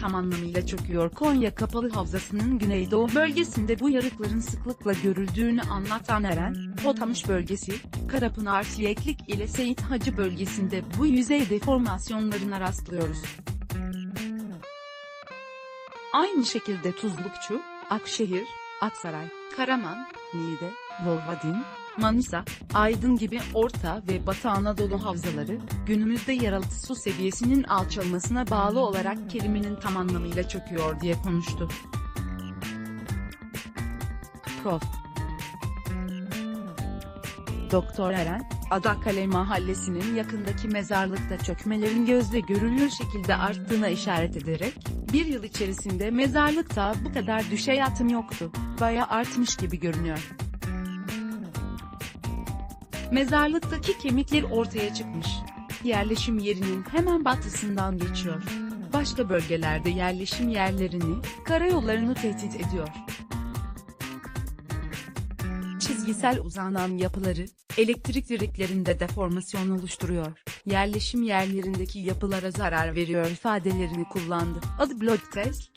tam anlamıyla çöküyor. Konya Kapalı Havzası'nın güneydoğu bölgesinde bu yarıkların sıklıkla görüldüğünü anlatan Eren, Potamış bölgesi, Karapınar Siyeklik ile Seyit Hacı bölgesinde bu yüzey deformasyonlarına rastlıyoruz. Aynı şekilde Tuzlukçu, Akşehir, Aksaray, Karaman, Niğde, Volvadin, Manisa, Aydın gibi Orta ve Batı Anadolu havzaları, günümüzde yeraltı su seviyesinin alçalmasına bağlı olarak kelimenin tam anlamıyla çöküyor diye konuştu. Prof. Doktor Eren, Adakale mahallesinin yakındaki mezarlıkta çökmelerin gözle görülür şekilde arttığına işaret ederek, bir yıl içerisinde mezarlıkta bu kadar düşeyatım yoktu, baya artmış gibi görünüyor. Mezarlıktaki kemikler ortaya çıkmış. Yerleşim yerinin hemen batısından geçiyor. Başka bölgelerde yerleşim yerlerini, karayollarını tehdit ediyor. Çizgisel uzanan yapıları, elektrik direklerinde deformasyon oluşturuyor. Yerleşim yerlerindeki yapılara zarar veriyor ifadelerini kullandı. Adı Blood Test,